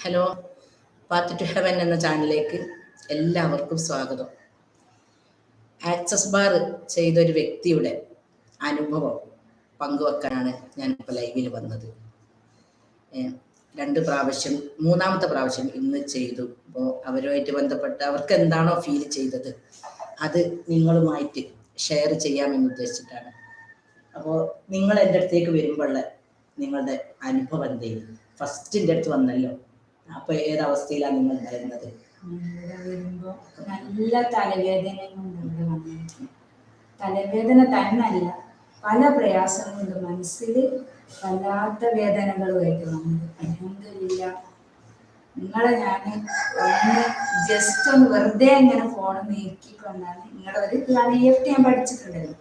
Hello path to heaven എന്ന ചാനലിലേക്ക് എല്ലാവർക്കും സ്വാഗതം. ആക്സസ് ബാർ ചെയ്ത ഒരു വ്യക്തിയുടെ അനുഭവം പങ്കുവെക്കാനാണ് ഞാൻ ഇപ്പോൾ ലൈവിൽ വന്നത്. രണ്ട് പ്രാവശ്യം മൂന്നാമത്തെ പ്രാവശ്യം ഇന്ന് ചെയ്തു. അപ്പോൾ അവരുമായിട്ട് ബന്ധപ്പെട്ട് അവർക്ക് എന്താണോ ഫീൽ ചെയ്തത് അത് നിങ്ങളുമായിട്ട് ഷെയർ ചെയ്യാമെന്ന് ഉദ്ദേശിച്ചിട്ടാണ്. അപ്പോൾ നിങ്ങൾ എന്റെ അടുത്തേക്ക് വരുമ്പോഴുള്ള നിങ്ങളുടെ അനുഭവം എന്തെങ്കിലും? ഫസ്റ്റിന്റെ അടുത്ത് വന്നല്ലോ. അപ്പൊ ഏതവസ്ഥയിലാണ് നിങ്ങൾ ഉണ്ടായിരുന്നത് നല്ല തലവേദന തലവേദന തന്നല്ല പല പ്രയാസങ്ങളുണ്ട് മനസ്സിൽ വല്ലാത്ത വേദനകളുമായിട്ട് വന്നത് അലഹമില്ല നിങ്ങളെ ഞാൻ ഒന്ന് ജസ്റ്റ് ഒന്ന് വെറുതെ ഇങ്ങനെ ഫോണിൽ നിന്ന് നീക്കിക്കൊണ്ടാണ് നിങ്ങളെ ഒരു ഇ എഫ് ടി ഞാൻ പഠിച്ചിട്ടുണ്ടല്ലോ.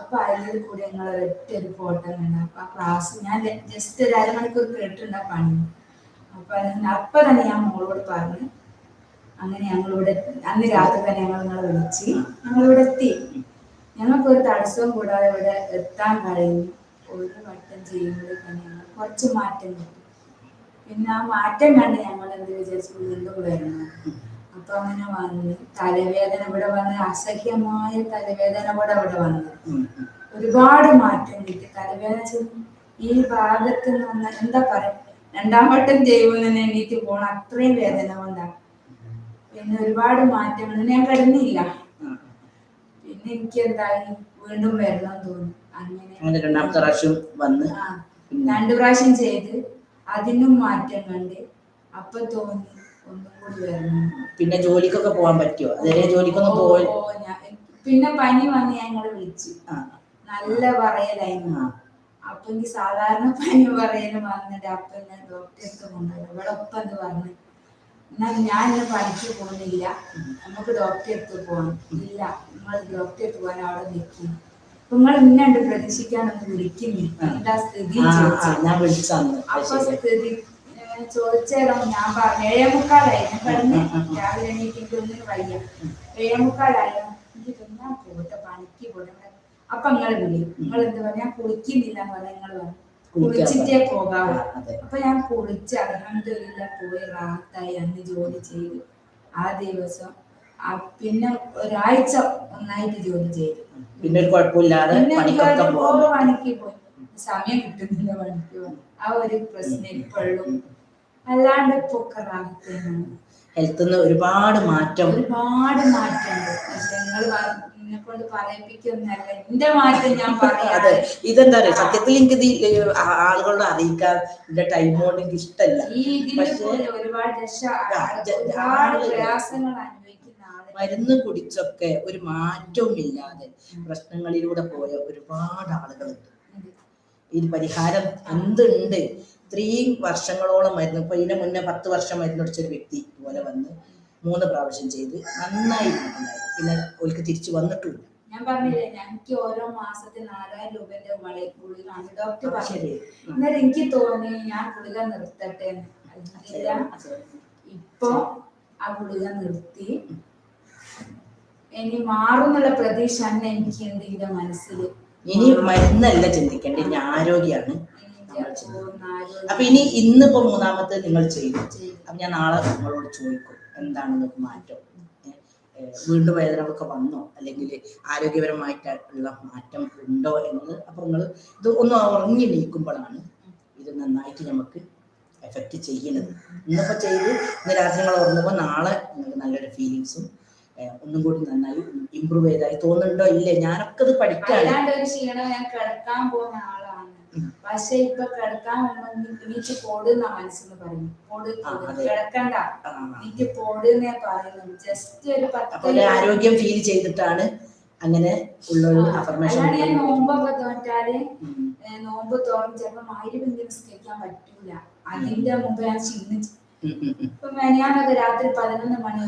അപ്പൊ അതിൽ കൂടി നിങ്ങൾ ഒരൊറ്റ ഒരു ഫോട്ടോ കണ്ടു അപ്പൊ ആ ക്ലാസ് ഞാൻ ജസ്റ്റ് ഒരു അരമണിക്കൂർ കേട്ടിട്ടുണ്ട് പണി. അപ്പൊ അപ്പൊ തന്നെ ഞാൻ മോളോട് പറഞ്ഞു അങ്ങനെ ഞങ്ങളിവിടെ അന്ന് രാത്രി തന്നെ ഞങ്ങൾ നിങ്ങളെ വിളിച്ച് ഞങ്ങളിവിടെ എത്തി. ഞങ്ങൾക്ക് ഒരു തടസ്സവും കൂടാതെ ഇവിടെ എത്താൻ കഴിഞ്ഞു ഒരു വട്ടം ചെയ്യുമ്പോൾ തന്നെ ഞങ്ങൾ കുറച്ച് മാറ്റം കിട്ടി പിന്നെ ആ മാറ്റം കണ്ട് ഞങ്ങൾ എന്ത് വിചാരിച്ചു? വീണ്ടും വരണം അപ്പൊ അങ്ങനെ വന്ന്. തലവേദന ഇവിടെ വന്ന് അസഹ്യമായ തലവേദന കൂടെ അവിടെ വന്നു. ഒരുപാട് മാറ്റം കിട്ടി. തലവേദന ഈ ഭാഗത്ത് നിന്ന് എന്താ പറയാ? രണ്ടാം വട്ടം തന്നെ എണീറ്റ് പോണ അത്രയും വേദന കൊണ്ടാണ് പിന്നെ ഒരുപാട് മാറ്റങ്ങൾ. ഞാൻ കിടന്നില്ല. പിന്നെ എനിക്ക് എന്തായി? വീണ്ടും വരണം തോന്നി. അങ്ങനെ രണ്ടാമത്തെ പ്രാവശ്യം വന്ന്. രണ്ടു പ്രാവശ്യം ചെയ്ത്. അതിനും മാറ്റം കണ്ട് അപ്പൊ തോന്നി ഒന്നും കൂടി വരണം. പിന്നെ ജോലിക്കൊക്കെ പോകാൻ പറ്റുമോ അതുവരെ ജോലിക്കൊന്നും ഓ, പോയി ഞാൻ- പിന്നെ പനി വന്ന് ഞങ്ങൾ വിളിച്ചു. ആ, നല്ല പറയലായിരുന്നു. അപ്പൊ എനിക്ക് സാധാരണ പനി പറയലും വന്നിട്ട് അപ്പൊ ഞാൻ ഡോക്ടർക്ക് കൊണ്ടുപോയി ഇവിടെ ഒപ്പം അത് പറഞ്ഞു. എന്നാൽ ഞാൻ ഇന്ന് പണിക്ക് പോകുന്നില്ല. നമുക്ക് ഡോക്ടറെ അടുത്ത് പോകണം ഇല്ല നമ്മൾ ഡോക്ടറെ അടുത്ത് പോകാൻ അവിടെ നിൽക്കും നിങ്ങൾ ഇന്നുണ്ട് പ്രതീക്ഷിക്കാനൊന്ന് വിളിക്കുന്നില്ല എന്താ സ്ഥിതി ആ, ആ, ചോദിച്ചു ഞാൻ അപ്പൊ സ്ഥിതി ഏഹ് ചോദിച്ചേരം ഞാൻ പറഞ്ഞു ഞാൻ രാവിലെ എണീറ്റിട്ട് ഒന്നിന് വയ്യ. ഏഴേമുക്കാലായോ എനിക്ക് തിന്നാൻ പോട്ടെ പണിക്ക് പോട്ടെ. അപ്പൊ നിങ്ങൾ വിളി. നിങ്ങൾ എന്ത് പറയാ ഞാൻ കുളിക്കുന്നില്ല എന്ന് പറഞ്ഞാൽ നിങ്ങൾ പറഞ്ഞു കുളിച്ചിട്ടേ പറഞ്ഞു. പോകാവൂ. അപ്പൊ ഞാൻ കുളിച്ച് അലഹമില്ല പോയി റാത്തായി അന്ന് ജോലി ചെയ്തു. ആ ദിവസം പിന്നെ ഒരാഴ്ച ഒന്നായിട്ട് ജോലി ചെയ്തു. പിന്നെ ഒരു കുഴപ്പമില്ലാതെ പണിക്ക് പോയി. സമയം കിട്ടുന്നില്ല പണിക്ക് പോയി ആ ഒരു പ്രശ്നം ഇപ്പോഴും. അല്ലാണ്ട് ഇപ്പൊക്കെ നിന്ന് ഒരുപാട് മാറ്റം. ഒരുപാട് മാറ്റമുണ്ട് പക്ഷെ നിങ്ങൾ എന്നെ കൊണ്ട് പറയിപ്പിക്കുന്നല്ല എന്റെ മാറ്റം ഞാൻ പറയാതെ ഇതെന്താ പറയുക സത്യത്തിൽ എനിക്ക് ഇത് ആളുകളോട് അറിയിക്കാൻ എന്റെ ടൈം കൊണ്ട് എനിക്ക് ഇഷ്ടമല്ല ഈ ഇതിൽ പക്ഷേ- ഒരുപാട് രക്ഷ ഒരുപാട് പ്രയാസങ്ങൾ അനുഭവിക്കുന്ന. ആളുകൾ മരുന്ന് കുടിച്ചൊക്കെ ഒരു മാറ്റവും ഇല്ലാതെ പ്രശ്നങ്ങളിലൂടെ പോയ ഒരുപാട് ആളുകളുണ്ട്. ഇതിന് പരിഹാരം എന്തുണ്ട്? ഇത്രയും വർഷങ്ങളോളം മരുന്ന് ഇപ്പൊ ഇതിന് മുന്നേ പത്ത് വർഷം മരുന്ന് കുടിച്ചൊരു വ്യക്തി ഇതുപോലെ വന്ന് മൂന്ന് പ്രാവശ്യം ചെയ്ത് നന്നായി പിന്നെ ഒരിക്കൽ തിരിച്ചു വന്നിട്ടുമില്ല ഞാൻ പറഞ്ഞില്ലേ എനിക്ക് ഓരോ മാസത്തിൽ നാലായിരം രൂപന്റെ വള ഗുളികാണ് ഡോക്ടർ ഉം. അന്നേരം എനിക്ക് തോന്നി ഞാൻ ഗുളിക നിർത്തട്ടെ ഇപ്പൊ ആ ഗുളിക നിർത്തി. ഇനി മാറുന്നുള്ള പ്രതീക്ഷ തന്നെ എനിക്ക് എന്തെങ്കിലും മനസ്സിൽ ഇനി മരുന്നല്ല ചിന്തിക്കേണ്ട ഇനി ആരോഗ്യമാണ് അപ്പൊ ഇനി ഇന്നിപ്പോ മൂന്നാമത്തെ നിങ്ങൾ ചെയ്തു. അപ്പൊ ഞാൻ നാളെ നിങ്ങളോട് ചോദിക്കും എന്താണ് നിങ്ങൾക്ക് മാറ്റം വീണ്ടും വേദനകളൊക്കെ വന്നോ? അല്ലെങ്കിൽ ആരോഗ്യപരമായിട്ടുള്ള മാറ്റം ഉണ്ടോ എന്നത് അപ്പൊ നിങ്ങൾ ഇത് ഒന്ന് ഉറങ്ങി നീക്കുമ്പോഴാണ് ഇത് നന്നായിട്ട് നമുക്ക് എഫക്റ്റ് ചെയ്യുന്നത് ഇന്നിപ്പോ ചെയ്ത് ഇന്ന് രാത്രി നിങ്ങൾ ഉറങ്ങുമ്പോൾ നാളെ നിങ്ങൾക്ക് നല്ലൊരു ഫീലിങ്സും ഒന്നും കൂടി നന്നായി ഇമ്പ്രൂവ് ചെയ്തായി. തോന്നുന്നുണ്ടോ? ഇല്ലേ? ഞാനൊക്കെ അത് പഠിക്കാണ്. കിടക്കാൻ പോകുന്ന ആളാണ്. പക്ഷെ ഇപ്പൊ കിടക്കാൻ എനിക്ക് പോടുന്ന മനസ്സിന്ന് പറയും. പോട്. കിടക്കണ്ട. എനിക്ക് പോടുന്നേ പറയുന്നു ജസ്റ്റ് ഒരു പത്ത് ആരോഗ്യം ഫീൽ ചെയ്തിട്ടാണ് അങ്ങനെ ഉള്ള ഒരു അഫർമേഷൻ ഞാൻ നോമ്പൊക്കെ തോറ്റാൽ നോമ്പ് തോറും ചിലപ്പോ ആയിരം നിസ്കരിക്കാൻ പറ്റൂല. അതിന്റെ മുമ്പ് ഞാൻ ചിന്തിച്ചു ഇപ്പൊ ഞാനൊക്കെ രാത്രി പതിനൊന്ന് മണി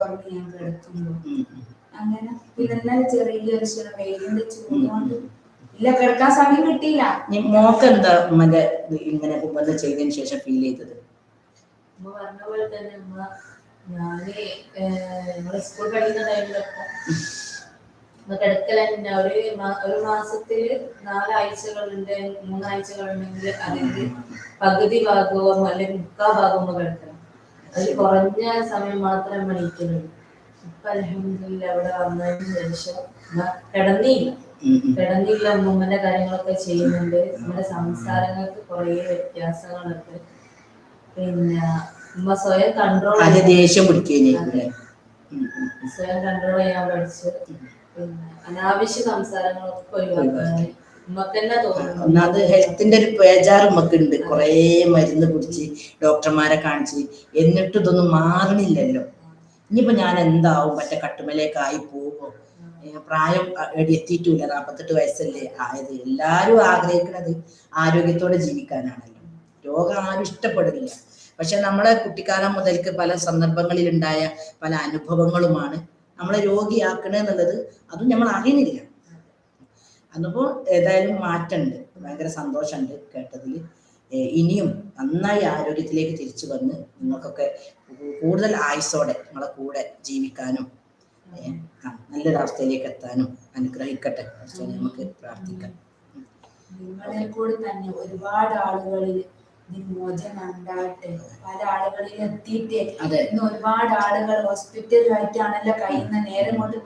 തുറന്ന് ഞാൻ കിടക്കുമ്പോ അങ്ങനെ പിന്നെ ചെറിയൊരു ക്ഷീണം വെയിലിന്റെ ചൂടുകൊണ്ട് ഇല്ല കിടക്കാൻ സമയം കിട്ടിയില്ല. മോക്ക് എന്താ ഉമ്മന്റെ ഇങ്ങനെ ഉമ്മന്റെ ചെയ്തതിന് ശേഷം ഫീൽ ചെയ്തത്? ഉമ്മ പറഞ്ഞ പോലെ തന്നെ ഉമ്മ ഞാൻ സ്കൂൾ പഠിക്കുന്ന ടൈമിലൊക്കെ കിടക്കൽ ഒരു ഒരു മാസത്തിൽ നാലാഴ്ചകളുണ്ട് മൂന്നാഴ്ചകളുണ്ടെങ്കിൽ അതിന്റെ പകുതി ഭാഗവും അല്ലെങ്കിൽ മുക്കാ ഭാഗവും കിടക്കണം അത് കുറഞ്ഞ സമയം മാത്രമേ മണിക്കുന്നുള്ളൂ ഇപ്പൊ അലഹമില്ല അവിടെ വന്നതിന് ശേഷം കിടന്നില്ല. കിടന്നില്ല ഉമ്മന്റെ കാര്യങ്ങളൊക്കെ ചെയ്യുന്നുണ്ട്. നമ്മുടെ സംസാരങ്ങൾക്ക് കുറേ വ്യത്യാസങ്ങളുണ്ട് പിന്നെ ഉമ്മ സ്വയം കൺട്രോൾ ദേഷ്യം സ്വയം കൺട്രോൾ ചെയ്യാൻ പഠിച്ചു പിന്നെ അനാവശ്യ സംസാരങ്ങളൊക്കെ തോന്നുന്നു ഒന്നാമത് ഹെൽത്തിന്റെ ഒരു പേജാറ് ഉമ്മക്കുണ്ട്. കുറേ മരുന്ന് കുടിച്ച് ഡോക്ടർമാരെ കാണിച്ച്. എന്നിട്ട് ഇതൊന്നും മാറണില്ലല്ലോ. ഇനിയിപ്പോ ഞാൻ എന്താവും? മറ്റേ കട്ടുമലേക്കായി പോകും. പ്രായം എത്തിയിട്ടില്ല നാൽപ്പത്തെട്ട് വയസ്സല്ലേ ആയത്. എല്ലാവരും ആഗ്രഹിക്കുന്നത് ആരോഗ്യത്തോടെ ജീവിക്കാനാണല്ലോ. രോഗം ആരും ഇഷ്ടപ്പെടുന്നില്ല. പക്ഷെ നമ്മളെ കുട്ടിക്കാലം മുതൽക്ക് പല സന്ദർഭങ്ങളിൽ ഉണ്ടായ പല അനുഭവങ്ങളുമാണ് നമ്മളെ രോഗിയാക്കണെന്നുള്ളത് അതും നമ്മൾ അറിയുന്നില്ല. അന്നിപ്പോൾ ഏതായാലും മാറ്റമുണ്ട് ഭയങ്കര സന്തോഷമുണ്ട് കേട്ടതിൽ. ഇനിയും നന്നായി ആരോഗ്യത്തിലേക്ക് തിരിച്ചു വന്ന് നിങ്ങൾക്കൊക്കെ കൂടുതൽ ആയുസോടെ നിങ്ങളെ കൂടെ ജീവിക്കാനും നല്ലൊരവസ്ഥയിലേക്ക് എത്താനും അനുഗ്രഹിക്കട്ടെ. നമുക്ക് പ്രാർത്ഥിക്കാം. നിങ്ങളെ കൂടി തന്നെ ഒരുപാട് ആളുകളിൽ ഇതിന് മോചനം ഉണ്ടായിട്ട് പല ആളുകളിൽ എത്തിയിട്ട് ഇന്ന് ഒരുപാട് ആളുകൾ ഹോസ്പിറ്റലിലായിട്ടാണല്ലോ കഴിയുന്ന നേരം കൊണ്ട്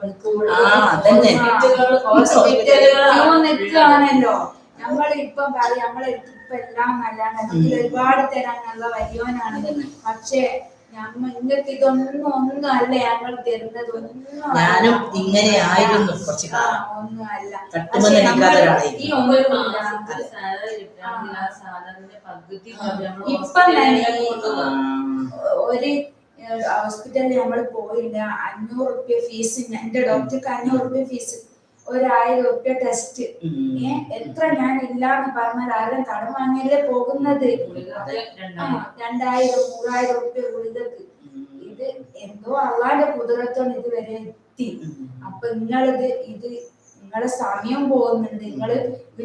നിൽക്കുകയാണല്ലോ. നമ്മൾ ഇപ്പം പറയും നമ്മളെ ഇപ്പൊ എല്ലാം നല്ലതാണ്. അല്ലെങ്കിൽ ഒരുപാട് തരാനുള്ള നല്ല വലിയവനാണ് പക്ഷേ ഞാനും ഇങ്ങനെ ആയിരുന്നു കുറച്ച് തട്ടുമെന്ന് ഒരു ഹോസ്പിറ്റലിൽ നമ്മൾ പോയില്ല. അഞ്ഞൂറ് റുപ്യ ഫീസ് എന്റെ ഡോക്ടർക്ക് അഞ്ഞൂറ് റുപ്യ ഫീസ് ഒരായിരം റുപ്യ ടെസ്റ്റ് എത്ര ഞാൻ ഇല്ലാന്ന് പറഞ്ഞാൽ ആരും കടം വാങ്ങിയല്ലേ പോകുന്നത്? രണ്ടായിരം. മൂവായിരം ഉറുപ്പ്യ ഗുളികക്ക് ഇത് എന്തോ അള്ളാന്റെ കുതിരത്തോണ്ട് ഇതുവരെ എത്തി. ഉം. അപ്പൊ നിങ്ങളിത് ഇത് നിങ്ങളെ സമയം പോകുന്നുണ്ട്. നിങ്ങൾ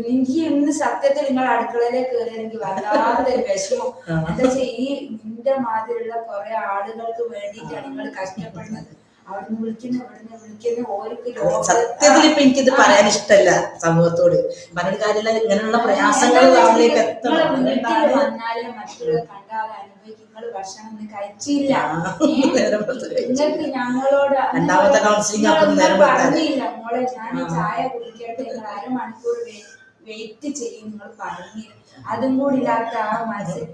എനിക്ക് ഇന്ന് സത്യത്തിൽ നിങ്ങൾ അടുക്കളയിലെ കയറിയെങ്കിൽ വല്ലാതെ വിഷമം. എന്താ വെച്ചാൽ ഈ നിന്റെ മാതിരിയുള്ള കുറെ ആളുകൾക്ക് വേണ്ടിയിട്ടാണ് നിങ്ങൾ കഷ്ടപ്പെടുന്നത്. അവിടുന്ന് വിളിക്കുന്നു ഇവിടുന്ന് വിളിക്കുന്നു. ഓർക്ക് സത്യത്തിൽ ഇപ്പൊ എനിക്കിത് പറയാൻ ഇഷ്ടമല്ല സമൂഹത്തോട്. പറഞ്ഞ കാര്യമില്ല ഇങ്ങനെയുള്ള പ്രയാസങ്ങൾ അതുകൊണ്ടാണ് വന്നാലേ അനുഭവിക്കും. നിങ്ങൾ ഭക്ഷണം ഒന്നും കഴിച്ചില്ല. നിങ്ങൾക്ക് ഞങ്ങളോട് രണ്ടാമത്തെ കൗൺസിലിംഗ്. പറഞ്ഞില്ല. മോളെ ഞാൻ. ചായ കുടിക്കട്ടെ നിങ്ങൾ അരമണിക്കൂർ വെയിറ്റ് ചെയ്യും നിങ്ങൾ പറഞ്ഞു അതും കൂടി ഇല്ലാത്ത ആ മനസ്സിൽ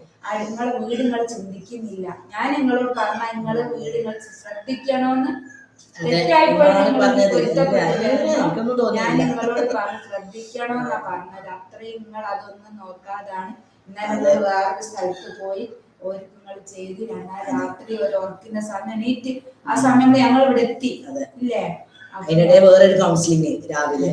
നിങ്ങളെ വീട് നിങ്ങൾ ചിന്തിക്കുന്നില്ല. ഞാൻ നിങ്ങളോട് പറഞ്ഞ നിങ്ങളെ വീട് നിങ്ങൾ ശ്രദ്ധിക്കണമെന്ന്. ഞാൻ നിങ്ങളോട് പറഞ്ഞു ശ്രദ്ധിക്കണമെന്നാ പറഞ്ഞത്. അത്രയും നിങ്ങൾ അതൊന്നും നോക്കാതാണ്. ഇന്നലെ വേറൊരു സ്ഥലത്ത് പോയി ഒരു നിങ്ങൾ ചെയ്ത് രണ്ടാം രാത്രി ഒരു ഉറക്കുന്ന സമയം എണീറ്റ് ആ സമയം ഞങ്ങൾ ഇവിടെ എത്തി. ഇല്ലേ? അതിനിടെ വേറൊരു കൗൺസിലിംഗ് രാവിലെ.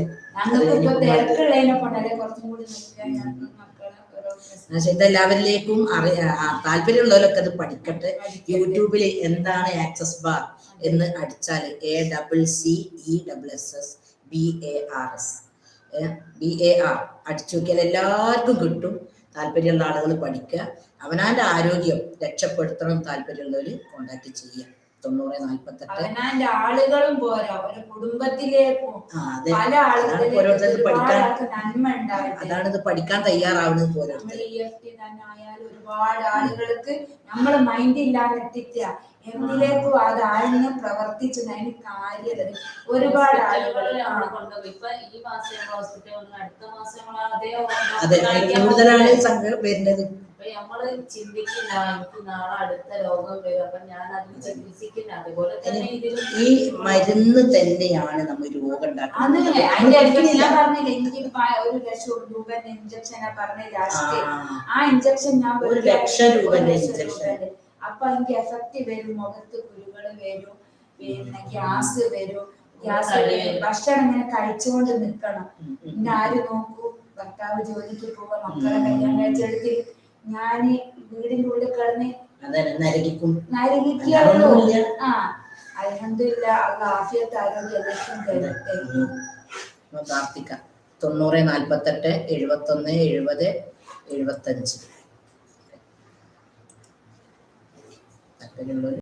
പക്ഷെ ഇതെല്ലാവരിലേക്കും അറിയാ താല്പര്യമുള്ളവരൊക്കെ അത് പഠിക്കട്ടെ. പഠിക്കട്ടെ. യൂട്യൂബിൽ എന്താണ് ആക്സസ് ബാർ എന്ന് അടിച്ചാൽ A double C E double S S B A R S B A R അടിച്ചു നോക്കിയാൽ എല്ലാവർക്കും കിട്ടും. താല്പര്യമുള്ള ആളുകൾ പഠിക്കുക. അവനാന്റെ ആരോഗ്യം രക്ഷപ്പെടുത്തണം താല്പര്യമുള്ളവർ കോണ്ടാക്ട് ചെയ്യുക. തൊണ്ണൂറ് നാല്പത്തെട്ട് ആളുകളും പോരാ. ഒരു കുടുംബത്തിലെ പല അതാണ് ഓരോരുത്തർക്ക് പഠിക്കാൻ അതാണ് ഇത് പഠിക്കാൻ തയ്യാറാവുന്നത് പോലെ ഒരുപാട് ആളുകൾക്ക് നമ്മൾ മൈൻഡ് ഇല്ലാതെ എത്തിച്ച എന്തിലേക്കും അത് ആഴ്ന്ന് പ്രവർത്തിച്ചു അതിന് കാര്യത ഒരുപാട് ആളുകൾ ഇപ്പൊ ഈ മാസം ഹോസ്പിറ്റലിൽ അടുത്ത മാസം അതേ വരുന്നത്. അപ്പൊ നമ്മൾ ചിന്തിക്കില്ല എനിക്ക് നാളെ അടുത്ത രോഗം വരും. അപ്പൊ ഞാൻ അതിന് ചികിത്സിക്കില്ല അതുപോലെ തന്നെ ഇതിലും ഈ മരുന്ന് തന്നെയാണ് നമ്മൾ രോഗം അത് ഉണ്ടാക്കുന്നത് ഞാൻ പറഞ്ഞില്ല എനിക്ക് ഒരു ലക്ഷം രൂപന്റെ ഇഞ്ചക്ഷനാ പറഞ്ഞ ലാസ്റ്റ് ആ. ഇഞ്ചക്ഷൻ ഞാൻ ഒരു ലക്ഷം രൂപന്റെ ഒരു ഇഞ്ചക്ഷൻ. അപ്പൊ എനിക്ക് എഫക്റ്റ് വരും മുഖത്ത് കുരുകൾ വരും പിന്നെ ഗ്യാസ് വരും. ഗ്യാസ്. ഭക്ഷണം ഇങ്ങനെ കഴിച്ചുകൊണ്ട് ഉം, പിന്നെ ആര് നോക്കൂ? ഭർത്താവ് ജോലിക്ക് പോവാ മക്കളെ കല്യാണം കഴിച്ചെടുത്ത് ഞാൻ വീടിന്റെ ഉള്ളിൽ കിടന്ന് നരകിക്കും. നരകിക്കുള്ളൂ ആ. അലഹമില്ല അള്ള ആഫിയത്ത് ആരോഗ്യ ലക്ഷ്യം തരട്ടെ. പ്രാർത്ഥിക്കാം. തൊണ്ണൂറ് നാൽപ്പത്തെട്ട് എഴുപത്തൊന്ന് എഴുപത് എഴുപത്തഞ്ച്. താല്പര്യമുള്ളവർ